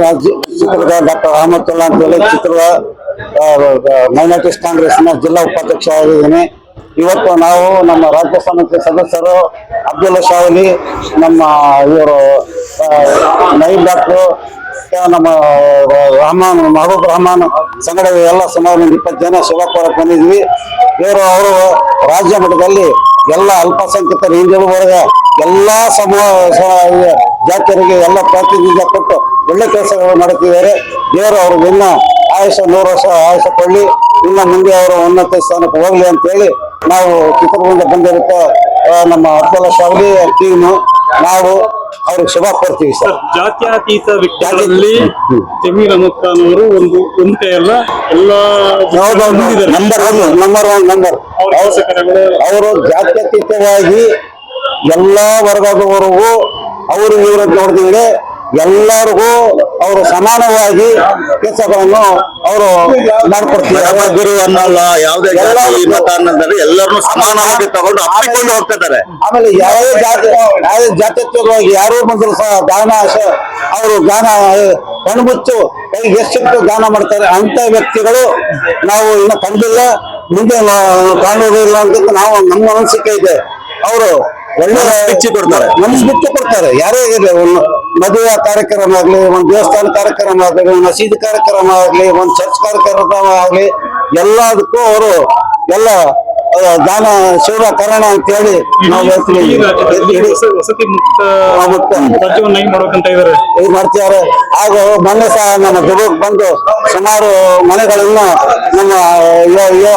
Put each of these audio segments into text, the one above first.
ರಾಜ್ಯ ಚಿತ್ರದ ಡಾಕ್ಟರ್ ಅಹಮದುಲ್ಲಾ ಅಂತ ಜಿಲ್ಲಾ ಉಪಾಧ್ಯಕ್ಷ ಆಗಿದ್ದೀನಿ. ಇವತ್ತು ನಾವು ನಮ್ಮ ರಾಜ್ಯ ಸಮಿತಿ ಸದಸ್ಯರು ಅಬ್ದುಲ್ ಶಾವಲಿ, ನಮ್ಮ ಇವರು ನೈ ಡಾಕ್ಟ್ರು ನಮ್ಮ ರಹಮಾನ್, ಮಹಬೂಬ್ ರಹಮಾನ್ ಸಂಘಟನೆ ಎಲ್ಲ ಸುಮಾರು ಒಂದು ಇಪ್ಪತ್ತು ಜನ ಶುಭ ಕೋರಕ್ಕೆ ಬಂದಿದ್ವಿ. ಇವರು ಅವರು ರಾಜ್ಯ ಮಟ್ಟದಲ್ಲಿ ಎಲ್ಲ ಅಲ್ಪಸಂಖ್ಯಾತ ಹಿಂದುಳಿದ ಎಲ್ಲಾ ಸಮೂಹ ಜಾತಿಯರಿಗೆ ಎಲ್ಲ ಪ್ರಾತಿನಿಧ್ಯ ಕೊಟ್ಟು ಒಳ್ಳೆ ಕೆಲಸಗಳು ಮಾಡುತ್ತಿದ್ದಾರೆ. ದೇವರು ಅವರು ಇನ್ನ ಆಯುಷ ನೂರು ವರ್ಷ ಆಯುಷ ಕೊಳ್ಳಿ ಇನ್ನ ಮುಂದೆ ಅವರು ಉನ್ನತ ಸ್ಥಾನಕ್ಕೆ ಹೋಗ್ಲಿ ಅಂತ ಹೇಳಿ ನಾವು ಚಿತ್ರದುರ್ಗದಿಂದ ಬಂದಿರುತ್ತ ನಮ್ಮ ಅಬ್ದುಲ್ಲಾ ಶಾವಲಿ ಟೀಮು ನಾವು ಅವ್ರಿಗೆ ಶುಭ ಕೊಡ್ತೀವಿ ಸರ್. ಜಾತ್ಯತೀತ ವ್ಯಕ್ತಿಗಳಲ್ಲಿ ಜಮೀರ್ ಅವರು ಒಂದು ಉಂಟೆ ಕೈ ಅಲ್ಲ ಎಲ್ಲಾ number one number one number ಅವ್ರ ಜಾತ್ಯತೀತವಾಗಿ ಎಲ್ಲಾ ವರ್ಗದವರೆಗೂ ಅವರು ಇವರ ನೋಡಿದ್ರೆ ಎಲ್ಲರಿಗೂ ಅವರು ಸಮಾನವಾಗಿ ಕೆಲಸಗಳನ್ನು ಅವರು ಮಾಡ್ಕೊಡ್ತಿದ್ದಾರೆ. ಗುರು ಅನ್ನಲ್ಲ ಯಾವುದೇ ಜಾತಿ ಮತ ಅನ್ನೋದ್ರೆ ಎಲ್ಲರನ್ನು ಸಮಾನವಾಗಿ ತಗೊಂಡು ಅಪ್ಪಿಕೊಂಡು ಹೋಗ್ತಿದ್ದಾರೆ ಆಮೇಲೆ ಯಾವುದೇ ಜಾತಿ ಯಾವುದೇ ಜಾತ್ಯತ್ವವಾಗಿ ಯಾರು ಬಂದ್ರು ಸಹ ದಾನ ಅವರು ದಾನ ಕಣ್ಮುಚ್ಚು ಎಷ್ಟು ದಾನ ಮಾಡ್ತಾರೆ ಅಂತ ವ್ಯಕ್ತಿಗಳು ನಾವು ಇನ್ನು ಕಂಡಿಲ್ಲ ಮುಂದೆ ಕಾಣುವುದಿಲ್ಲ ಅಂತ ನಾವು ನಮ್ಮ ಅನಿಸಿಕೆ ಇದೆ. ಅವರು ಒಳ್ಳೆ ಬಿಚ್ಚಿ ಕೊಡ್ತಾರೆ. ಮನಸ್ಸು ಬಿಚ್ಚಿ ಕೊಡ್ತಾರೆ ಯಾರೇ ಇರಲಿ ಒಂದು ಮದುವೆ ಕಾರ್ಯಕ್ರಮ ಆಗ್ಲಿ ಒಂದು ದೇವಸ್ಥಾನ ಕಾರ್ಯಕ್ರಮ ಆಗ್ಲಿ ಒಂದು ಮಸೀದಿ ಕಾರ್ಯಕ್ರಮ ಆಗ್ಲಿ ಒಂದು ಚರ್ಚ್ ಕಾರ್ಯಕ್ರಮ ಆಗ್ಲಿ ಎಲ್ಲದಕ್ಕೂ ಅವರು ಎಲ್ಲ ದಾನ ಶಿವ ಕರೋಣ ಅಂತ ಹೇಳಿ. ನಾವು ಹೇಳ್ತೀವಿ ವಸತಿ ಮುಕ್ತ ಮಾಡ್ಬೇಕಂತ ಇದಾರೆ. ಇದು ಮಾಡ್ತಿದ್ದಾರೆ. ಹಾಗೂ ಮೊನ್ನೆ ಸಹ ನಮ್ಮ ದುರ್ಗಕ್ಕೆ ಬಂದು ಸುಮಾರು ಮನೆಗಳನ್ನ ನಮ್ಮ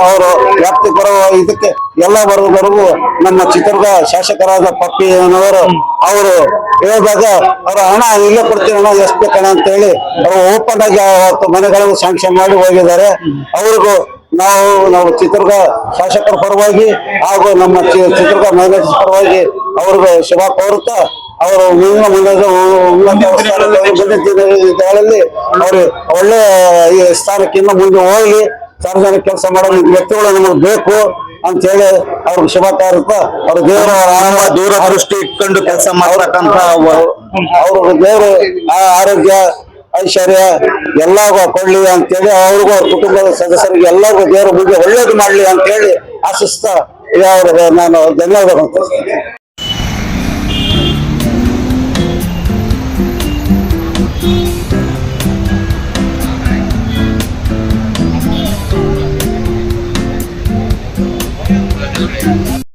ಅವರು ವ್ಯಾಪ್ತಿ ಬರುವ ಇದಕ್ಕೆ ಎಲ್ಲ ವರ್ಗದವರೆಗೂ ನಮ್ಮ ಚಿತ್ರದ ಶಾಸಕರಾದ ಪಪ್ಪಿನವರು ಅವರು ಹೇಳಿದಾಗ ಅವರ ಹಣ ಇಲ್ಲೇ ಕೊಡ್ತೀವಿ ಹಣ ಎಷ್ಟು ಬೇಕಣ ಅಂತ ಹೇಳಿ ಅವರು ಓಪನ್ ಆಗಿ ಮನೆಗಳನ್ನು ಸ್ಯಾಂಕ್ಷನ್ ಮಾಡಿ ಹೋಗಿದ್ದಾರೆ. ಅವ್ರಿಗೂ ನಾವು ನಾವು ಚಿತ್ರದುರ್ಗ ಶಾಸಕರ ಪರವಾಗಿ ಹಾಗೂ ನಮ್ಮ ಚಿತ್ರದುರ್ಗ ಮಹಿಳೆಯರ ಪರವಾಗಿ ಅವ್ರಿಗೆ ಶುಭ ಕೋರುತ್ತಾ ಅವರು ಮುಂದಿನ ಮುಂದೆ ಉನ್ನತ ಸ್ಥಾನದಲ್ಲಿ ಮುಂದಿನ ದಿನಗಳಲ್ಲಿ ಅವರು ಒಳ್ಳೆ ಈ ಸ್ಥಾನಕ್ಕಿಂತ ಮುಂದೆ ಹೋಗಿ ಸಾರ್ವಜನಿಕ ಕೆಲಸ ಮಾಡೋ ವ್ಯಕ್ತಿಗಳು ನಮಗೆ ಬೇಕು ಅಂತ ಹೇಳಿ ಅವ್ರಿಗೆ ಶುಭ ಕೋರುತ್ತಾ ಅವ್ರ ದೇವರ ದೂರ ದೂರದೃಷ್ಟಿ ಇಟ್ಕೊಂಡು ಕೆಲಸ ಮಾಡ್ತಕ್ಕಂತ ಅವ್ರ ದೇವರು ಆರೋಗ್ಯ ಐಶ್ವರ್ಯ ಎಲ್ಲಾಗೂ ಕೊಡ್ಲಿ ಅಂತೇಳಿ ಅವ್ರಿಗೂ ಅವ್ರ ಕುಟುಂಬದ ಸದಸ್ಯರಿಗೆ ಎಲ್ಲರಿಗೂ ದೇವರ ಬಗ್ಗೆ ಒಳ್ಳೇದು ಮಾಡ್ಲಿ ಅಂತೇಳಿ ಆಶಿಸ್ತಾ ಅವ್ರಿಗೆ ನಾನು ಧನ್ಯವಾದ